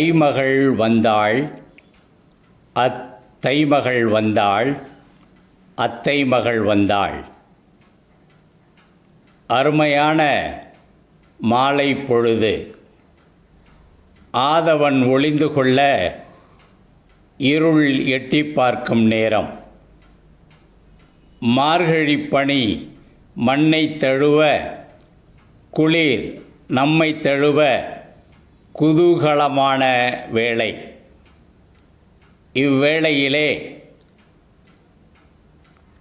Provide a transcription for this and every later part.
தைமகள் வந்தாள். அத்தைமகள் வந்தாள். அத்தை மகள் வந்தாள். அருமையான மாலை பொழுது. ஆதவன் ஒளிந்து கொள்ள இருள் எட்டி பார்க்கும் நேரம். மார்கழி பனி மண்ணை தழுவ குளிர் நம்மை தழுவ குதூகலமான வேளை. இவ்வேளையிலே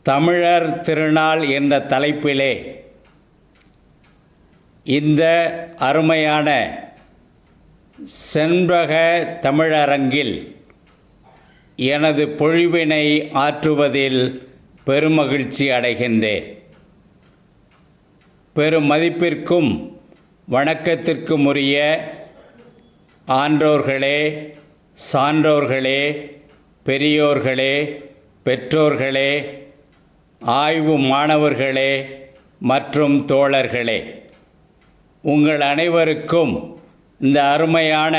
தமிழர் திருநாள் என்ற தலைப்பிலே இந்த அருமையான செண்பக தமிழரங்கில் எனது பொழிவினை ஆற்றுவதில் பெருமகிழ்ச்சி அடைகின்றேன். பெருமதிப்பிற்கும் வணக்கத்திற்கும் உரிய ஆன்றோர்களே சான்றோர்களே பெரியோர்களே பெற்றோர்களே ஆய்வு மாணவர்களே மற்றும் தோழர்களே உங்கள் அனைவருக்கும் இந்த அருமையான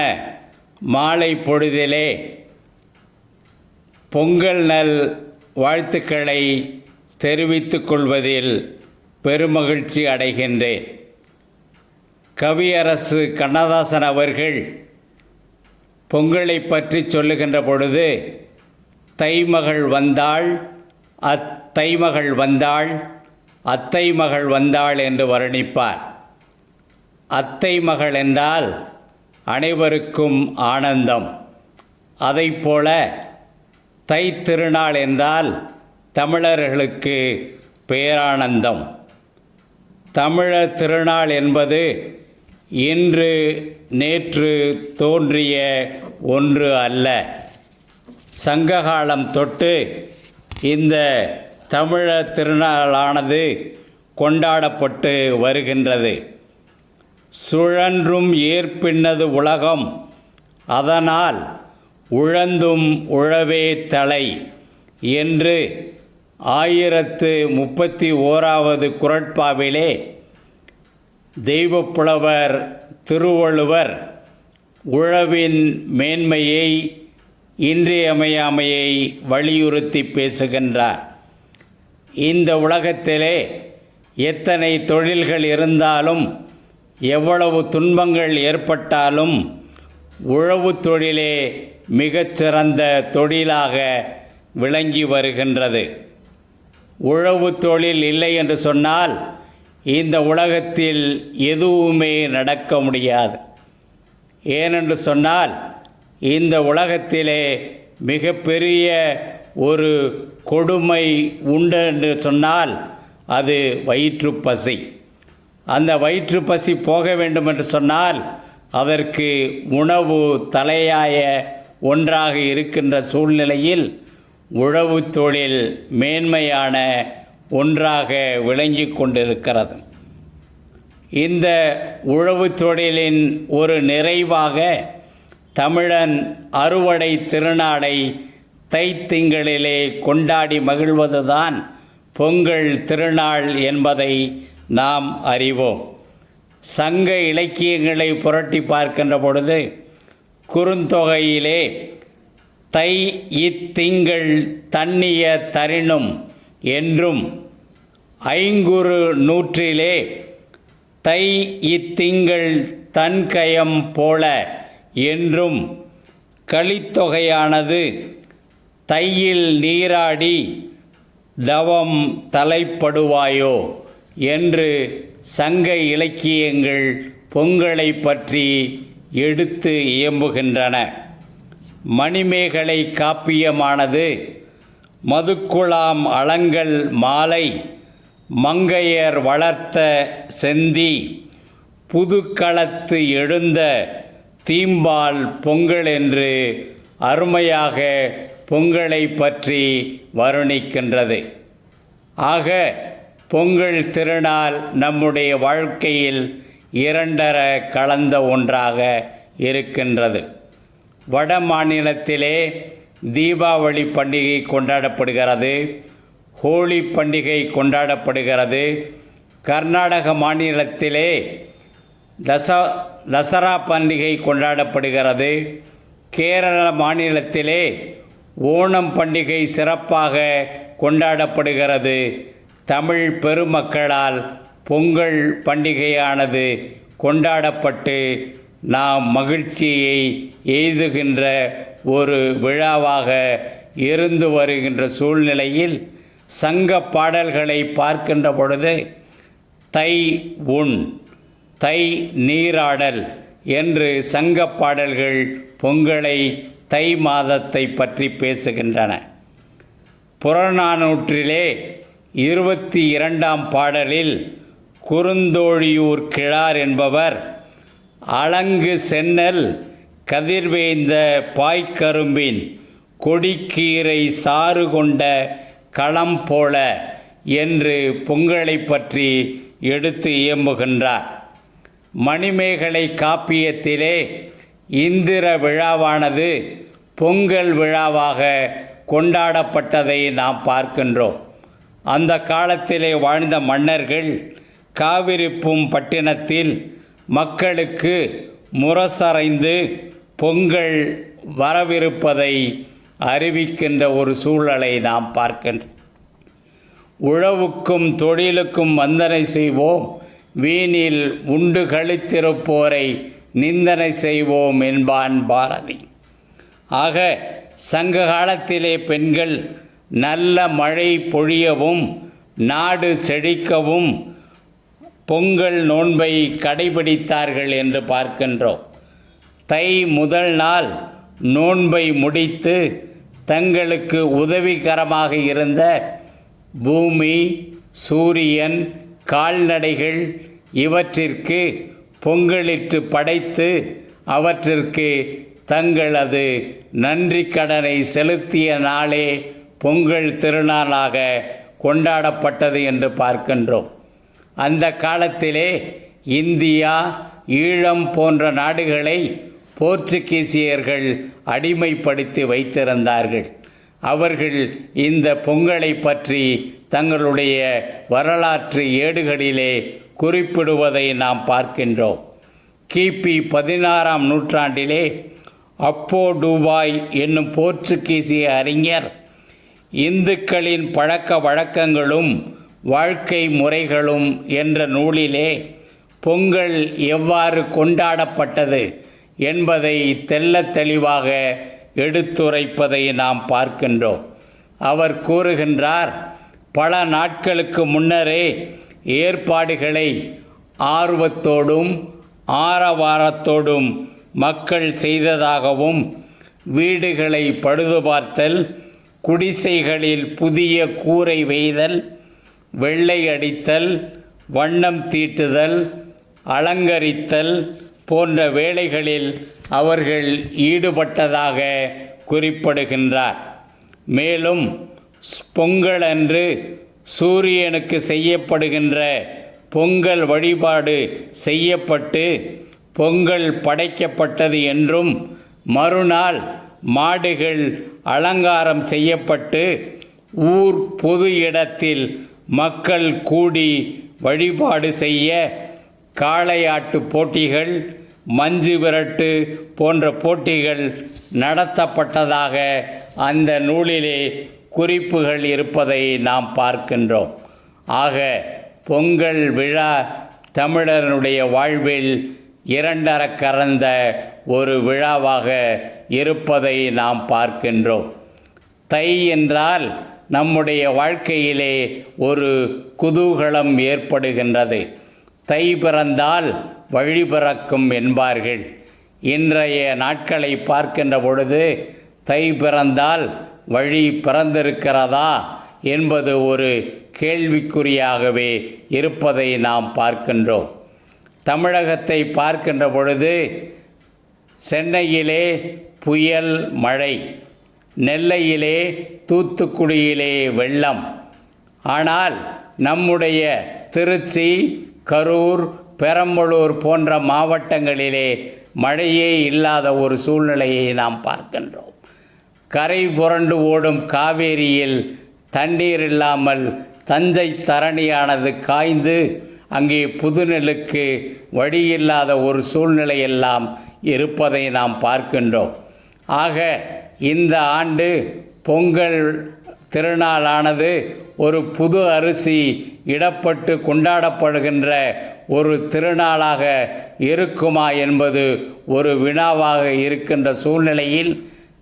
மாலை பொழுதிலே பொங்கல் நல் வாழ்த்துக்களை தெரிவித்துக் கொள்வதில் பெருமகிழ்ச்சி அடைகின்றேன். கவியரசு கண்ணதாசன் அவர்கள் பொங்கலை பற்றி சொல்லுகின்ற பொழுது தைமகள் வந்தாள் அத்தைமகள் வந்தாள் அத்தை மகள் வந்தாள் என்று வர்ணிப்பார். அத்தை மகள் என்றால் அனைவருக்கும் ஆனந்தம். அதைப்போல தை திருநாள் என்றால் தமிழர்களுக்கு பேரானந்தம். தமிழர் திருநாள் என்பது இன்று நேற்று தோன்றிய ஒன்று அல்ல. சங்ககாலம் தொட்டு இந்த தமிழர் திருநாளானது கொண்டாடப்பட்டு வருகின்றது. சுழன்றும் ஏற்பின்னது உலகம் அதனால் உழந்தும் உழவே தலை என்று ஆயிரத்து முப்பத்தி ஓராவது குரட்பாவிலே தெய்வப்புலவர் திருவள்ளுவர் உழவின் மேன்மையை இன்றியமையாமையை வலியுறுத்தி பேசுகின்றார். இந்த உலகத்திலே எத்தனை தொழில்கள் இருந்தாலும் எவ்வளவு துன்பங்கள் ஏற்பட்டாலும் உழவு தொழிலே மிகச்சிறந்த தொழிலாக விளங்கி வருகின்றது. உழவு தொழில் இல்லை என்று சொன்னால் இந்த உலகத்தில் எதுவுமே நடக்க முடியாது. ஏனென்று சொன்னால் இந்த உலகத்திலே மிகப்பெரிய ஒரு கொடுமை உண்டு என்று சொன்னால் அது வயிற்று பசி. அந்த வயிற்று பசி போக வேண்டும் என்று சொன்னால் அதற்கு உணவு தலையாய ஒன்றாக இருக்கின்ற சூழ்நிலையில் உழவு தொழில் மேன்மையான ஒன்றாக விளங்கி கொண்டிருக்கிறது. இந்த உழவு தொழிலின் ஒரு நிறைவாக தமிழன் அறுவடை திருநாளை தைத்திங்களிலே கொண்டாடி மகிழ்வதுதான் பொங்கல் திருநாள் என்பதை நாம் அறிவோம். சங்க இலக்கியங்களை புரட்டி பார்க்கின்ற பொழுது குறுந்தொகையிலே தை இத்திங்கள் தண்ணிய தரினும் என்றும் ஐங்குறு நூற்றிலே தை இத்திங்கள் தன்கயம் போல என்றும் களித்தொகையானது தையில் நீராடி தவம் தலைப்படுவாயோ என்று சங்க இலக்கியங்கள் பொங்கலை பற்றி எடுத்து இயம்புகின்றன. மணிமேகலை காப்பியமானது மதுக்குளாம் அளங்கள் மாலை மங்கையர் வளர்த்த செந்தி புதுக்களத்து எழுந்த தீம்பால் பொங்கல் என்று அருமையாக பொங்கலை பற்றி வருணிக்கின்றது. ஆக பொங்கல் திருநாள் நம்முடைய வாழ்க்கையில் இரண்டர கலந்த ஒன்றாக இருக்கின்றது. வட மாநிலத்திலே தீபாவளி பண்டிகை கொண்டாடப்படுகிறது. ஹோலி பண்டிகை கொண்டாடப்படுகிறது. கர்நாடக மாநிலத்திலே தச தசரா பண்டிகை கொண்டாடப்படுகிறது. கேரள மாநிலத்திலே ஓணம் பண்டிகை சிறப்பாக கொண்டாடப்படுகிறது. தமிழ் பெருமக்களால் பொங்கல் பண்டிகையானது கொண்டாடப்பட்டு நாம் மகிழ்ச்சியை எய்துகின்ற ஒரு விழாவாக இருந்து வருகின்ற சூழ்நிலையில் சங்க பாடல்களை பார்க்கின்ற பொழுது தை உண் தை நீராடல் என்று சங்க பாடல்கள் பொங்கலை தை மாதத்தை பற்றி பேசுகின்றன. புறநானூற்றிலே இருபத்தி இரண்டாம் பாடலில் குறுந்தோழியூர் கிழார் என்பவர் அலங்கு சென்னல் கதிர்வேந்த பாய்க்கரும்பின் கொடிக்கீரை சாறு கொண்ட களம் போல என்று பொங்கலை பற்றி எடுத்து இயம்புகின்றார். மணிமேகலை காப்பியத்திலே இந்திர விழாவானது பொங்கல் விழாவாக கொண்டாடப்பட்டதை நாம் பார்க்கின்றோம். அந்த காலத்திலே வாழ்ந்த மன்னர்கள் காவிரிப்பும் பட்டினத்தில் மக்களுக்கு முரசறைந்து பொங்கல் வரவிருப்பதை அறிவிக்கின்ற ஒரு சூழலை நாம் பார்க்கின்றோம் உழவுக்கும் தொழிலுக்கும் வந்தனை செய்வோம். வீணில் உண்டு கழித்திருப்போரை நிந்தனை செய்வோம் என்பான் பாரதி. ஆக சங்க காலத்திலே பெண்கள் நல்ல மழை பொழியவும் நாடு செழிக்கவும் பொங்கல் நோன்பை கடைபிடித்தார்கள் என்று பார்க்கின்றோம். தை முதல் நாள் நோன்பை முடித்து தங்களுக்கு உதவிகரமாக இருந்த பூமி சூரியன் கால்நடைகள் இவற்றிற்கு பொங்கலிட்டு படைத்து அவற்றிற்கு தங்களது நன்றி கடனை செலுத்திய நாளே பொங்கல் திருநாளாக கொண்டாடப்பட்டது என்று பார்க்கின்றோம். அந்த காலத்திலே இந்தியா ஈழம் போன்ற நாடுகளை போர்ச்சுகீசியர்கள் அடிமைப்படுத்தி வைத்திருந்தார்கள். அவர்கள் இந்த பொங்கலை பற்றி தங்களுடைய வரலாற்று ஏடுகளிலே குறிப்பிடுவதை நாம் பார்க்கின்றோம். கிபி பதினாறாம் நூற்றாண்டிலே அப்போ டூபாய் என்னும் போர்ச்சுகீசிய அறிஞர் இந்துக்களின் பழக்க வழக்கங்களும் வாழ்க்கை முறைகளும் என்ற நூலிலே பொங்கல் எவ்வாறு கொண்டாடப்பட்டது என்பதை தெள்ள தெளிவாக எடுத்துரைப்பதை நாம் பார்க்கின்றோம். அவர் கூறுகின்றார் பல நாட்களுக்கு முன்னரே ஏற்பாடுகளை ஆர்வத்தோடும் ஆரவாரத்தோடும் மக்கள் செய்ததாகவும் வீடுகளை பழுதுபார்த்தல் குடிசைகளில் புதிய கூரை வெய்தல் வெள்ளை அடித்தல் வண்ணம் தீட்டுதல் அலங்கரித்தல் போன்ற வேலைகளில் அவர்கள் ஈடுபட்டதாக குறிப்பிடுகின்றார். மேலும் பொங்கல் அன்று சூரியனுக்கு செய்யப்படுகின்ற பொங்கல் வழிபாடு செய்யப்பட்டு பொங்கல் படைக்கப்பட்டது என்றும் மறுநாள் மாடுகள் அலங்காரம் செய்யப்பட்டு ஊர் பொது இடத்தில் மக்கள் கூடி வழிபாடு செய்ய காளையாட்டு போட்டிகள் மஞ்சு விரட்டு போன்ற போட்டிகள் நடத்தப்பட்டதாக அந்த நூலிலே குறிப்புகள் இருப்பதை நாம் பார்க்கின்றோம். ஆக பொங்கல் விழா தமிழனுடைய வாழ்வில் இரண்டர கறந்த ஒரு விழாவாக இருப்பதை நாம் பார்க்கின்றோம். தை என்றால் நம்முடைய வாழ்க்கையிலே ஒரு குதூகலம் ஏற்படுகின்றது. தை பிறந்தால் வழிபிறக்கும் என்பார்கள். இன்றைய நாட்களை பார்க்கின்ற பொழுது தை பிறந்தால் வழி பிறந்திருக்கிறதா என்பது ஒரு கேள்விக்குறியாகவே இருப்பதை நாம் பார்க்கின்றோம். தமிழகத்தை பார்க்கின்ற பொழுது சென்னையிலே புயல் மழை நெல்லையிலே தூத்துக்குடியிலே வெள்ளம். ஆனால் நம்முடைய திருச்சி கரூர் பெரம்பலூர் போன்ற மாவட்டங்களிலே மழையே இல்லாத ஒரு சூழ்நிலையை நாம் பார்க்கின்றோம். கரை புரண்டு ஓடும் காவேரியில் தண்ணீர் இல்லாமல் தஞ்சை தரணியானது காய்ந்து அங்கே புதுநெல்லுக்கு வழியில்லாத ஒரு சூழ்நிலையெல்லாம் இருப்பதை நாம் பார்க்கின்றோம். ஆக இந்த ஆண்டு பொங்கல் திருநாளானது ஒரு புது அரிசி இடப்பட்டு கொண்டாடப்படுகின்ற ஒரு திருநாளாக இருக்குமா என்பது ஒரு வினாவாக இருக்கின்ற சூழ்நிலையில்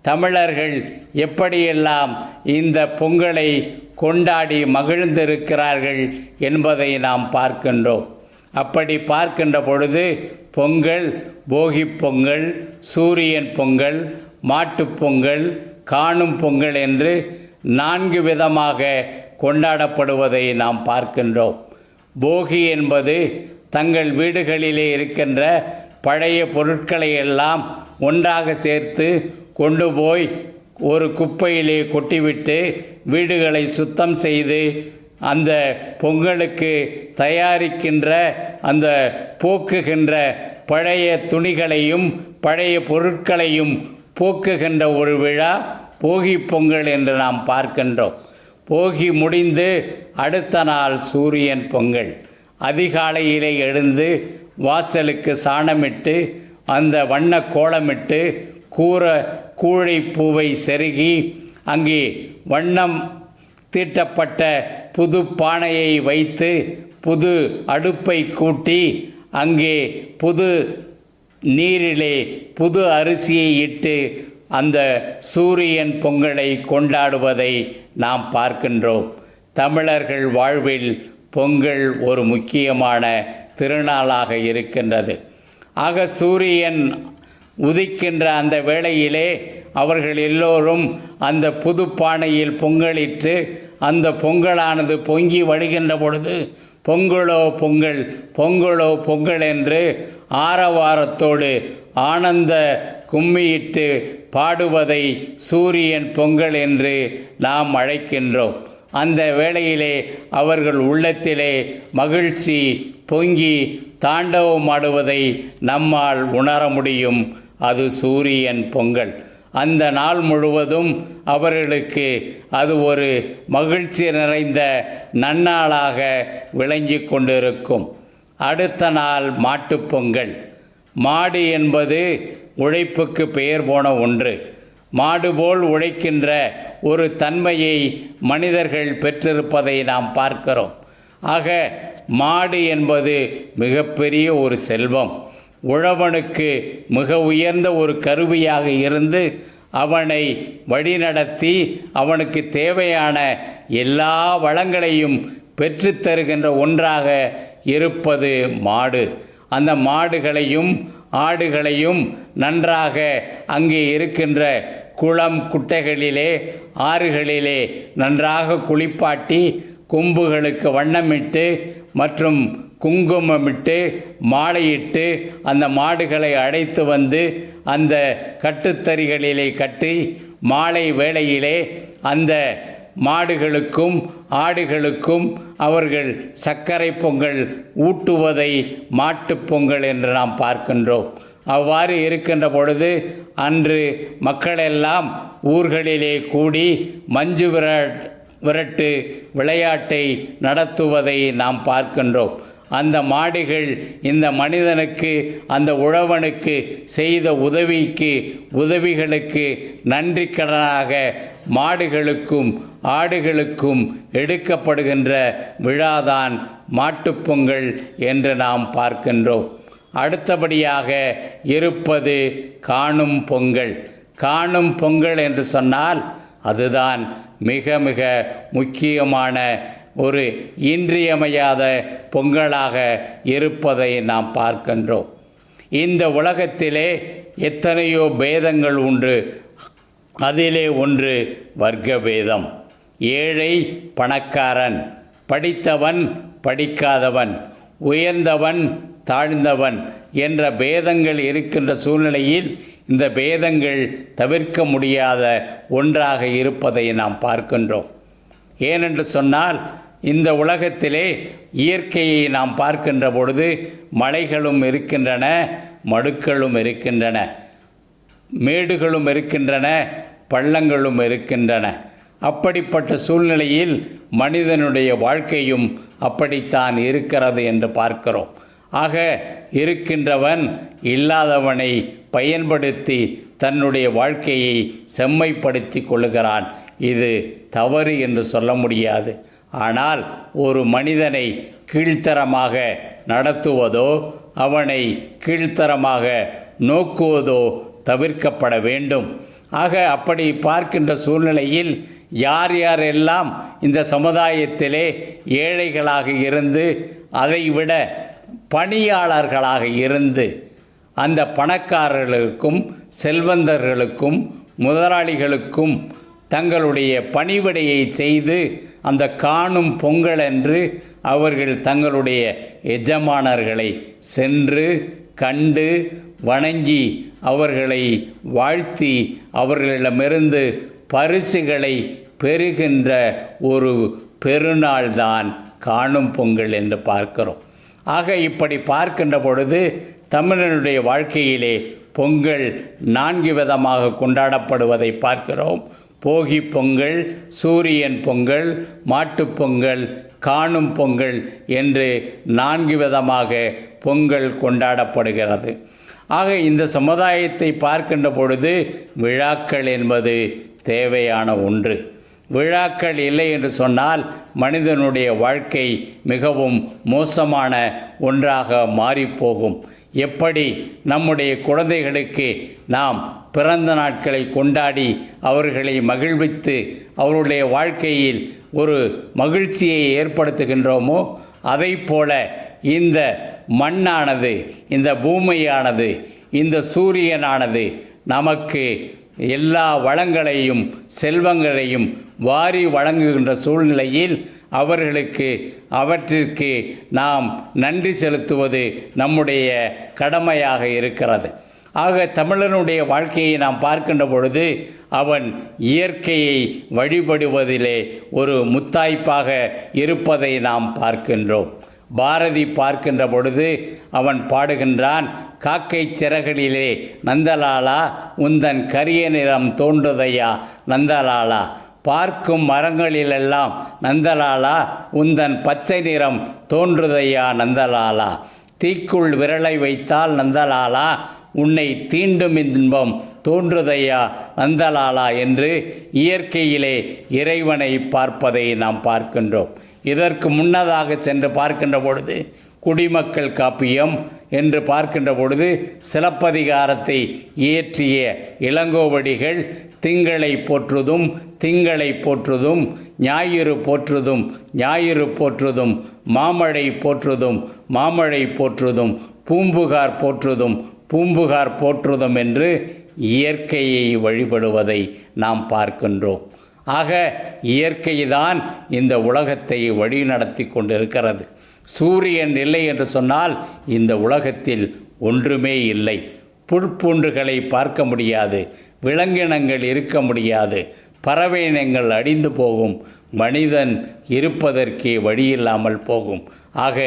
தமிழர்கள் எப்படியெல்லாம் இந்த பொங்கலை கொண்டாடி மகிழ்ந்திருக்கிறார்கள் என்பதை நாம் பார்க்கின்றோம். அப்படி பார்க்கின்ற பொழுது பொங்கல் போகி பொங்கல் சூரியன் பொங்கல் மாட்டுப் பொங்கல் காணும் பொங்கல் என்று நான்கு விதமாக கொண்டாடப்படுவதை நாம் பார்க்கின்றோம். போகி என்பது தங்கள் வீடுகளிலே இருக்கின்ற பழைய பொருட்களை எல்லாம் ஒன்றாக சேர்த்து கொண்டு போய் ஒரு குப்பையிலே கொட்டிவிட்டு வீடுகளை சுத்தம் செய்து அந்த பொங்கலுக்கு தயாரிக்கின்ற அந்த போக்குகின்ற பழைய துணிகளையும் பழைய பொருட்களையும் போக்குகின்ற ஒரு விழா போகி பொங்கல் என்று நாம் பார்க்கின்றோம். போகி முடிந்து அடுத்த நாள் சூரியன் பொங்கல். அதிகாலையிலே எழுந்து வாசலுக்கு சாணமிட்டு அந்த வண்ண கோலமிட்டு கூற கூழை பூவை செருகி அங்கே வண்ணம் தீட்டப்பட்ட புது பானையை வைத்து புது அடுப்பை கூட்டி அங்கே புது நீரிலே புது அரிசியை இட்டு அந்த சூரியன் பொங்கலை கொண்டாடுவதை நாம் பார்க்கின்றோம். தமிழர்கள் வாழ்வில் பொங்கல் ஒரு முக்கியமான திருநாளாக இருக்கின்றது. ஆக சூரியன் உதிக்கின்ற அந்த வேளையிலே அவர்கள் எல்லோரும் அந்த புது பானையில் பொங்கலிட்டு அந்த பொங்கலானது பொங்கி வழிகின்ற பொழுது பொங்கலோ பொங்கல் பொங்கலோ பொங்கல் என்று ஆரவாரத்தோடு ஆனந்த கும்மியிட்டு பாடுவதை சூரியன் பொங்கல் என்று நாம் அழைக்கின்றோம். அந்த வேளையிலே அவர்கள் உள்ளத்திலே மகிழ்ச்சி பொங்கி தாண்டவமாடுவதை நம்மால் உணர முடியும். அது சூரியன் பொங்கல். அந்த நாள் முழுவதும் அவர்களுக்கு அது ஒரு மகிழ்ச்சி நிறைந்த நன்னாளாக விளங்கி கொண்டிருக்கும். அடுத்த நாள் மாட்டுப்பொங்கல் மாடு என்பது உழைப்புக்கு பெயர் போன ஒன்று. மாடு போல் உழைக்கின்ற ஒரு தன்மையை மனிதர்கள் பெற்றிருப்பதை நாம் பார்க்கிறோம். ஆக மாடு என்பது மிகப்பெரிய ஒரு செல்வம். உழவனுக்கு மிக உயர்ந்த ஒரு கருவியாக இருந்து அவனை வழிநடத்தி அவனுக்கு தேவையான எல்லா வளங்களையும் பெற்றுத்தருகின்ற ஒன்றாக இருப்பது மாடு. அந்த மாடுகளையும் ஆடுகளையும் நன்றாக அங்கே இருக்கின்ற குளம் குட்டைகளிலே ஆறுகளிலே நன்றாக குளிப்பாட்டி கொம்புகளுக்கு வண்ணமிட்டு மற்றும் குங்குமமிட்டு மாலையிட்டு அந்த மாடுகளை அழைத்து வந்து அந்த கட்டுத்தறிகளிலே கட்டி மாலை வேளையிலே அந்த மாடுகளுக்கும் ஆடுகளுக்கும் அவர்கள் சர்க்கரை பொங்கல் ஊட்டுவதை மாட்டுப்பொங்கல் என்று நாம் பார்க்கின்றோம். அவ்வாறு இருக்கின்ற பொழுது அன்று மக்களெல்லாம் ஊர்களிலே கூடி மஞ்சு விரட் விரட்டு விளையாட்டை நடத்துவதை நாம் பார்க்கின்றோம். அந்த மாடுகள் இந்த மனிதனுக்கு அந்த உழவனுக்கு செய்த உதவிக்கு உதவிகளுக்கு நன்றி கடனாக மாடுகளுக்கும் ஆடுகளுக்கும் எடுக்கப்படுகின்ற விழாதான் மாட்டுப்பொங்கல் என்று நாம் பார்க்கின்றோம். அடுத்தபடியாக இருப்பது காணும் பொங்கல். காணும் பொங்கல் என்று சொன்னால் அதுதான் மிக மிக முக்கியமான ஒரு இன்றியமையாத பொங்கலாக இருப்பதை நாம் பார்க்கின்றோம். இந்த உலகத்திலே எத்தனையோ பேதங்கள் உண்டு. அதிலே ஒன்று வர்க்க பேதம் ஏழை பணக்காரன் படித்தவன் படிக்காதவன் உயர்ந்தவன் தாழ்ந்தவன் என்ற பேதங்கள் இருக்கின்ற சூழ்நிலையில் இந்த பேதங்கள் தவிர்க்க முடியாத ஒன்றாக இருப்பதை நாம் பார்க்கின்றோம். ஏனென்று சொன்னால் இந்த உலகத்திலே இயற்கையை நாம் பார்க்கின்ற பொழுது மலைகளும் இருக்கின்றன மடுக்களும் இருக்கின்றன மேடுகளும் இருக்கின்றன பள்ளங்களும் இருக்கின்றன. அப்படிப்பட்ட சூழ்நிலையில் மனிதனுடைய வாழ்க்கையும் அப்படித்தான் இருக்கிறது என்று பார்க்கிறோம். ஆக இருக்கின்றவன் இல்லாதவனை பயன்படுத்தி தன்னுடைய வாழ்க்கையை செம்மைப்படுத்தி கொள்ளுகிறான் இது தவறு என்று சொல்ல முடியாது. ஆனால் ஒரு மனிதனை கீழ்த்தரமாக நடத்துவதோ அவனை கீழ்த்தரமாக நோக்குவதோ தவிர்க்கப்பட வேண்டும். ஆக அப்படி பார்க்கின்ற சூழ்நிலையில் யார் யாரெல்லாம் இந்த சமுதாயத்திலே ஏழைகளாக இருந்து அதைவிட பணியாளர்களாக இருந்து அந்த பணக்காரர்களுக்கும் செல்வந்தர்களுக்கும் முதலாளிகளுக்கும் தங்களுடைய பணிவிடையை செய்து அந்த காணும் பொங்கல் என்று அவர்கள் தங்களுடைய எஜமானர்களை சென்று கண்டு வணங்கி அவர்களை வாழ்த்தி அவர்களிடமிருந்து பரிசுகளை பெறுகின்ற ஒரு பெருநாள்தான் காணும் பொங்கல் என்று பார்க்கிறோம். ஆக இப்படி பார்க்கின்ற பொழுது தமிழனுடைய வாழ்க்கையிலே பொங்கல் நான்கு விதமாக கொண்டாடப்படுவதை பார்க்கிறோம். போகி பொங்கல் சூரியன் பொங்கல் மாட்டுப்பொங்கல் காணும் பொங்கல் என்று நான்கு விதமாக பொங்கல் கொண்டாடப்படுகிறது. ஆக இந்த சமுதாயத்தை பார்க்கின்ற பொழுது விழாக்கள் என்பது தேவையான ஒன்று. விழாக்கள் இல்லை என்று சொன்னால் மனிதனுடைய வாழ்க்கை மிகவும் மோசமான ஒன்றாக மாறிப்போகும். எப்படி? நம்முடைய குழந்தைகளுக்கு நாம் பிறந்த நாட்களை கொண்டாடி அவர்களை மகிழ்வித்து அவருடைய வாழ்க்கையில் ஒரு மகிழ்ச்சியை ஏற்படுத்துகின்றோமோ? அதை போல இந்த மண்ணானது இந்த பூமியானது இந்த சூரியனானது நமக்கு எல்லா வளங்களையும் செல்வங்களையும் வாரி வழங்குகின்ற சூழ்நிலையில் அவர்களுக்கு அவற்றிற்கு நாம் நன்றி செலுத்துவது நம்முடைய கடமையாக இருக்கிறது. ஆக தமிழனுடைய வாழ்க்கையை நாம் பார்க்கின்ற பொழுது அவன் இயற்கையை வழிபடுவதிலே ஒரு முத்தாய்ப்பாக இருப்பதை நாம் பார்க்கின்றோம். பாரதி பார்க்கின்ற பொழுது அவன் பாடுகின்றான் காக்கை சிறகுகளிலே நந்தலாலா உந்தன் கரிய நிறம் தோன்றுதையா நந்தலாலா பார்க்கும் மரங்களிலெல்லாம் நந்தலாலா உந்தன் பச்சை நிறம் தோன்றுதையா நந்தலாலா தீக்குள் விரலை வைத்தால் நந்தலாலா உன்னை தீண்டும் இன்பம் தோன்றுதையா நந்தலாலா என்று இயற்கையிலே இறைவனை பார்ப்பதை நாம் பார்க்கின்றோம். இதற்கு முன்னதாக சென்று பார்க்கின்ற பொழுது குடிமக்கள் காப்பியம் என்று பார்க்கின்ற பொழுது சிலப்பதிகாரத்தை இயற்றிய இளங்கோவடிகள் திங்களை போற்றுதும் திங்களை போற்றுதும் ஞாயிறு போற்றுதும் ஞாயிறு போற்றுதும் மாமழை போற்றுதும் மாமழை போற்றுதும் பூம்புகார் போற்றுதும் பூம்புகார் போற்றுதும் என்று இயற்கையை வழிபடுவதை நாம் பார்க்கின்றோம். ஆக இயற்கைதான் இந்த உலகத்தை வழிநடத்தி கொண்டிருக்கிறது. சூரியன் இல்லை என்று சொன்னால் இந்த உலகத்தில் ஒன்றுமே இல்லை. புற்பூண்டுகளை பார்க்க முடியாது. விலங்கினங்கள் இருக்க முடியாது. பறவை இனங்கள் அடிந்து போகும். மனிதன் இருப்பதற்கே வழியில்லாமல் போகும். ஆக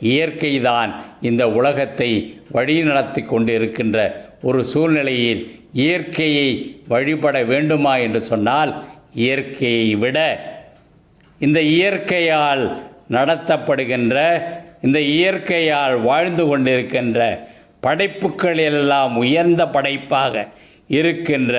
இயற்கைதான் இந்த உலகத்தை வழிநடத்தி கொண்டு இருக்கின்ற ஒரு சூழ்நிலையில் இயற்கையை வழிபட வேண்டுமா என்று சொன்னால் இயற்கையை விட இந்த இயற்கையால் நடத்தப்படுகின்ற இந்த இயற்கையால் வாழ்ந்து கொண்டிருக்கின்ற படைப்புகள் எல்லாம் உயர்ந்த படைப்பாக இருக்கின்ற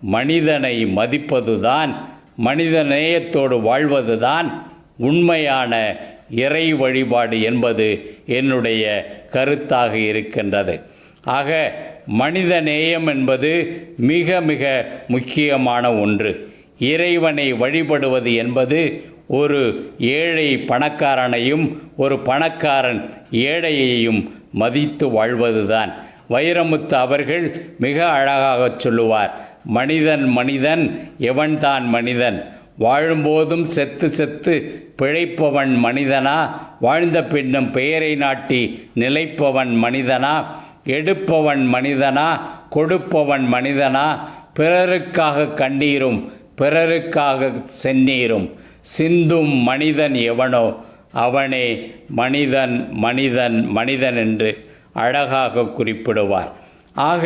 மனிதனை மதிப்பதுதான் மனித நேயத்தோடு வாழ்வதுதான் உண்மையான இறை வழிபாடு என்பது என்னுடைய கருத்தாக இருக்கின்றது. ஆக மனித நேயம் என்பது மிக மிக முக்கியமான ஒன்று. இறைவனை வழிபடுவது என்பது ஒரு ஏழை பணக்காரனையும் ஒரு பணக்காரன் ஏழையையும் மதித்து வாழ்வதுதான். வைரமுத்து அவர்கள் மிக அழகாக சொல்லுவார் மனிதன் மனிதன் எவன்தான் மனிதன்? வாழும்போதும் செத்து செத்து பிழைப்பவன் மனிதனா? வாழ்ந்த பின்னும் பெயரை நாட்டி நிலைப்பவன் மனிதனா? எடுப்பவன் மனிதனா? கொடுப்பவன் மனிதனா? பிறருக்காக கண்ணீரும் பிறருக்காக செந்நீரும் சிந்தும் மனிதன் எவனோ அவனே மனிதன் மனிதன் மனிதன் என்று அழகாக குறிப்பிடுவார். ஆக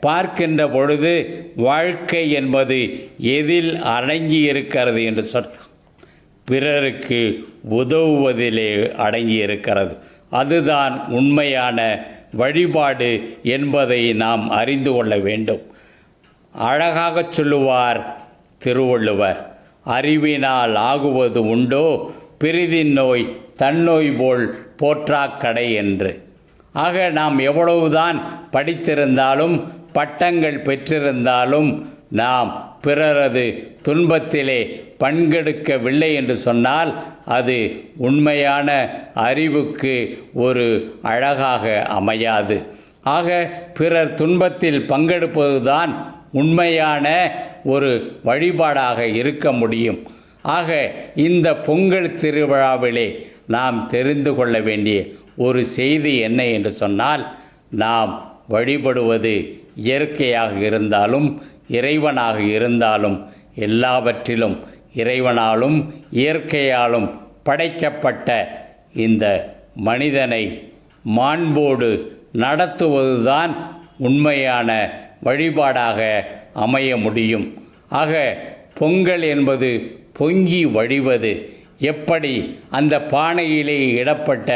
பார்க்கின்ற பொழுது வாழ்க்கை என்பது எதில் அடங்கி இருக்கிறது என்று சொல் பிறருக்கு உதவுவதிலே அடங்கி இருக்கிறது அதுதான் உண்மையான வழிபாடு என்பதை நாம் அறிந்து கொள்ள வேண்டும். அழகாகச் சொல்லுவார் திருவள்ளுவர் அறிவினால் ஆகுவது உண்டோ? பிரிதின் நோய் தன்னோய் போல் போற்றாக்கடை என்று. ஆக நாம் எவ்வளவுதான் படித்திருந்தாலும் பட்டங்கள் பெற்றிருந்தாலும் நாம் பிறரது துன்பத்திலே பங்கெடுக்கவில்லை என்று சொன்னால் அது உண்மையான அறிவுக்கு ஒரு அழகாக அமையாது. ஆக பிறர் துன்பத்தில் பங்கெடுப்பதுதான் உண்மையான ஒரு வழிபாடாக இருக்க முடியும். ஆக இந்த பொங்கல் திருவிழாவிலே நாம் தெரிந்து கொள்ள வேண்டிய ஒரு செய்தி என்ன என்று சொன்னால் நாம் வழிபடுவது இயற்கையாக இருந்தாலும் இறைவனாக இருந்தாலும் எல்லாவற்றிலும் இறைவனாலும் இயற்கையாலும் படைக்கப்பட்ட இந்த மனிதனை மாண்போடு நடத்துவதுதான் உண்மையான வழிபாடாக அமைய முடியும். ஆக பொங்கல் என்பது பொங்கி வழிவது. எப்படி அந்த பானையிலே இடப்பட்ட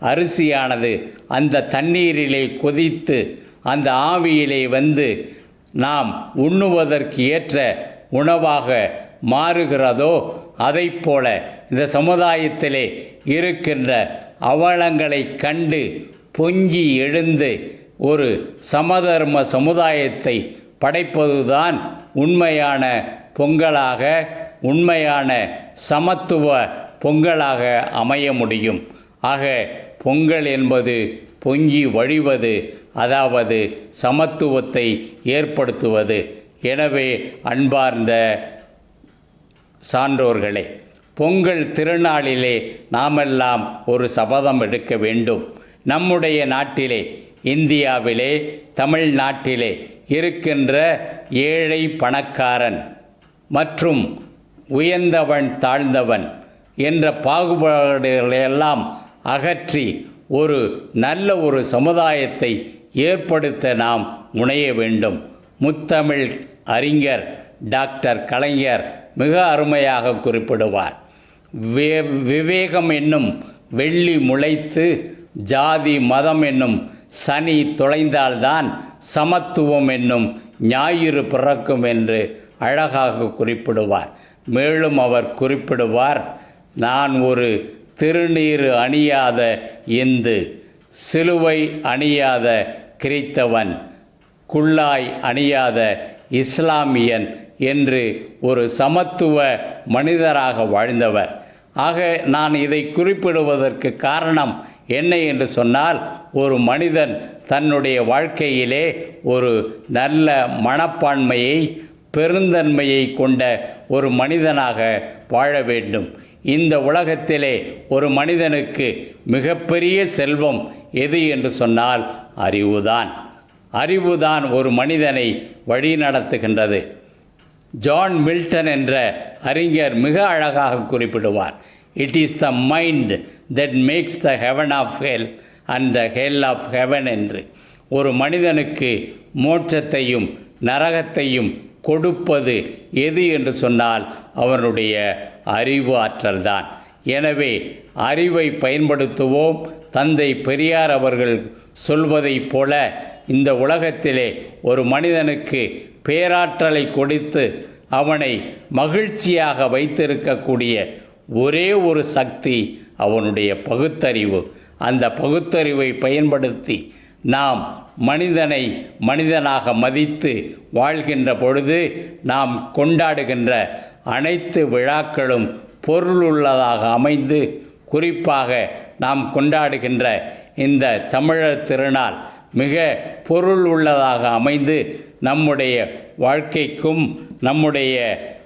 அரிசியானது அந்த தண்ணீரிலே கொதித்து அந்த ஆவியிலே வந்து நாம் உண்ணுவதற்கு ஏற்ற உணவாக மாறுகிறதோ அதைப் போல இந்த சமுதாயத்திலே இருக்கின்ற அவலங்களை கண்டு பொங்கி எழுந்து ஒரு சமதர்ம சமுதாயத்தை படைப்பதுதான் உண்மையான பொங்கலாக உண்மையான சமத்துவ பொங்கலாக அமைய முடியும். ஆக பொங்கல் என்பது பொங்கி வழிவது அதாவது சமத்துவத்தை ஏற்படுத்துவது. எனவே அன்பார்ந்த சான்றோர்களே பொங்கல் திருநாளிலே நாமெல்லாம் ஒரு சபதம் எடுக்க வேண்டும். நம்முடைய நாட்டிலே இந்தியாவிலே தமிழ்நாட்டிலே இருக்கின்ற ஏழை பணக்காரன் மற்றும் உயர்ந்தவன் தாழ்ந்தவன் என்ற பாகுபாடுகளையெல்லாம் அகற்றி ஒரு நல்ல ஒரு சமுதாயத்தை ஏற்படுத்த நாம் முனைய வேண்டும். முத்தமிழ் அறிஞர் டாக்டர் கலைஞர் மிக அருமையாக குறிப்பிடுவார். விவேகம் என்னும் வெள்ளி முளைத்து ஜாதி மதம் என்னும் சனி தொலைந்தால்தான் சமத்துவம் என்னும் ஞாயிறு பிறக்கும் என்று அழகாக குறிப்பிடுவார். மேலும் அவர் குறிப்பிடுவார் நான் ஒரு திருநீறு அணியாத இந்து சிலுவை அணியாத கிறித்தவன் குல்லாய் அணியாத இஸ்லாமியன் என்று ஒரு சமத்துவ மனிதராக வாழ்ந்தவர். ஆக நான் இதை குறிப்பிடுவதற்கு காரணம் என்ன என்று சொன்னால் ஒரு மனிதன் தன்னுடைய வாழ்க்கையிலே ஒரு நல்ல மனப்பான்மையை பெருந்தன்மையை கொண்ட ஒரு மனிதனாக வாழ வேண்டும். இந்த உலகத்திலே ஒரு மனிதனுக்கு மிகப்பெரிய செல்வம் எது என்று சொன்னால் அறிவுதான். அறிவுதான் ஒரு மனிதனை வழி நடத்துகின்றது ஜான் மில்டன் என்ற அறிஞர் மிக அழகாக குறிப்பிடுவார். It is the mind that makes the heaven of hell and the hell of heaven என்று. ஒரு மனிதனுக்கு மோட்சத்தையும் நரகத்தையும் கொடுப்பது எது என்று சொன்னால் அவனுடைய அறிவு ஆற்றல் தான். எனவே அறிவை பயன்படுத்துவோம். தந்தை பெரியார் அவர்கள் சொல்வதைப் போல இந்த உலகத்திலே ஒரு மனிதனுக்கு பேராற்றலை கொடுத்து அவனை மகிழ்ச்சியாக வைத்திருக்கக்கூடிய ஒரே ஒரு சக்தி அவனுடைய பகுத்தறிவு. அந்த பகுத்தறிவை பயன்படுத்தி நாம் மனிதனை மனிதனாக மதித்து வாழ்கின்ற பொழுது நாம் கொண்டாடுகின்ற அனைத்து விழாக்களும் பொருளுள்ளதாக அமைந்து குறிப்பாக நாம் கொண்டாடுகின்ற இந்த தமிழர் திருநாள் மிக பொருள் உள்ளதாக அமைந்து நம்முடைய வாழ்க்கைக்கும் நம்முடைய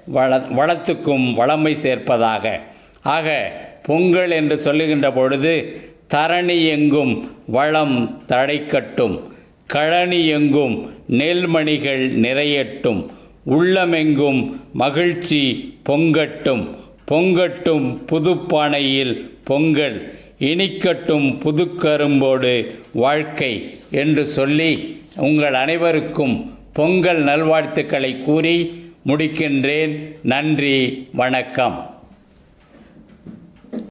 வள வளத்துக்கும் வளமை சேர்ப்பதாக. ஆக பொங்கல் என்று சொல்லுகின்ற பொழுது தரணி எங்கும் வளம் தடைக்கட்டும். கழனி எங்கும் நெல்மணிகள் நிறையட்டும். உள்ளமெங்கும் மகிழ்ச்சி பொங்கட்டும். பொங்கட்டும் புதுப்பானையில் பொங்கல். இனிக்கட்டும் புதுக்கரும்போடு வாழ்க்கை என்று சொல்லி உங்கள் அனைவருக்கும் பொங்கல் நல்வாழ்த்துக்களை கூறி முடிக்கின்றேன். நன்றி வணக்கம்.